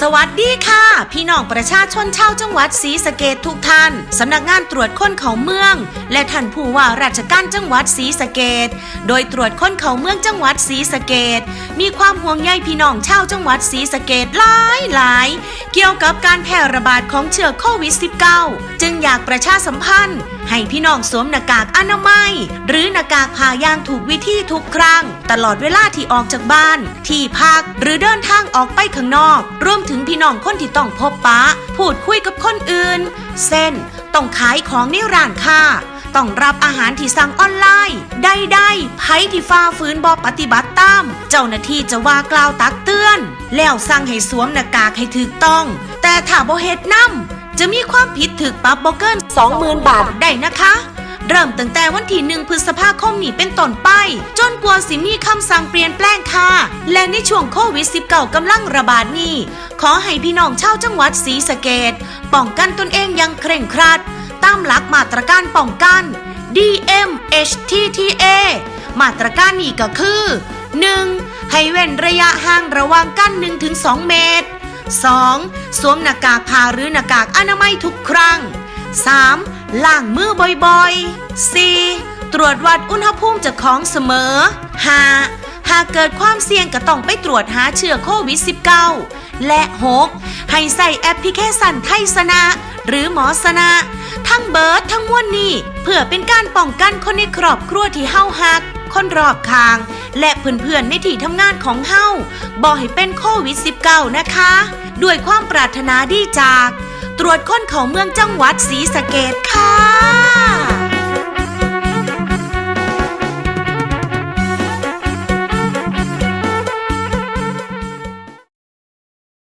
สวัสดีค่ะ พี่น้องประชาชนชาวจังหวัดศรีสะเกดทุกท่าน สำนักงานตรวจคนเขาเมือง และท่านผู้ว่าราชการจังหวัดศรีสะเกดโดยตรวจคนเขาเมืองจังหวัดศรีสะเกดมีความห่วงใยพี่น้องชาวจังหวัดศรีสะเกดหลายหลายเกี่ยวกับการแพร่ระบาดของเชื้อโควิด -19 จึงอยากประชาสัมพันธ์ ให้พี่น้องสวมหน้ากากอนามัย หรือหน้ากากผ้ายางถูกวิธีทุกครั้ง ตลอดเวลาที่ออกจากบ้าน ที่พัก หรือเดินทางออกไปข้างนอก รวมถึงพี่น้องคนที่ต้องพบปะ พูดคุยกับคนอื่น เส้นต้องขายของในร้านค้าต้องรับอาหารที่สั่งออนไลน์ใด ๆไผที่ฝ่าฝืนบอปฏิบัติตาม เจ้าหน้าที่จะว่ากล่าวตักเตือน แล้วสั่งให้สวมหน้ากากให้ถูกต้อง แต่ถ้าบ่เฮ็ดนำจะมีความผิดถึกปรับบ่เกิน20,000 บาทได้นะคะ เริ่มตั้งแต่วันที่หนึ่งพฤษภาคมนี้เป็นต้นไป จนกว่าสิมีคำสั่งเปลี่ยนแปลงค่ะ และในช่วงโควิด -19 กำลังระบาดนี้ ขอให้พี่น้องชาวจังหวัดศรีสะเกดป้องกันตนเองอย่างเคร่งครัด ตามหลักมาตรการป้องกัน DMHTTA มาตรการนี้ก็คือ 1. ให้เว้นระยะห่างระหว่างกัน 1-2 เมตร 2. สวมหน้ากากผ้าหรือหน้ากากอนามัยทุกครั้ง 3. ล้างมือบ่อยๆ 4. ตรวจวัดอุณหภูมิจากของเสมอ 5. หากเกิดความเสี่ยงก็ต้องไปตรวจหาเชื้อโควิด -19 และ 6. ให้ใส่แอปพลิเคชันไทยสนะหรือหมอสนะทั้งเบิร์ดทั้งมวลนี้เพื่อเป็นการป้องกันคนในครอบครัวที่เฮาฮัก คนรอบข้าง และเพื่อนๆในที่ทำงานของเฮาบ่ให้เป็นโควิด -19 นะคะ ด้วยความปรารถนาดีจาก ตรวจค้นเขาเมืองจังหวัดศรีสะเกดค่ะ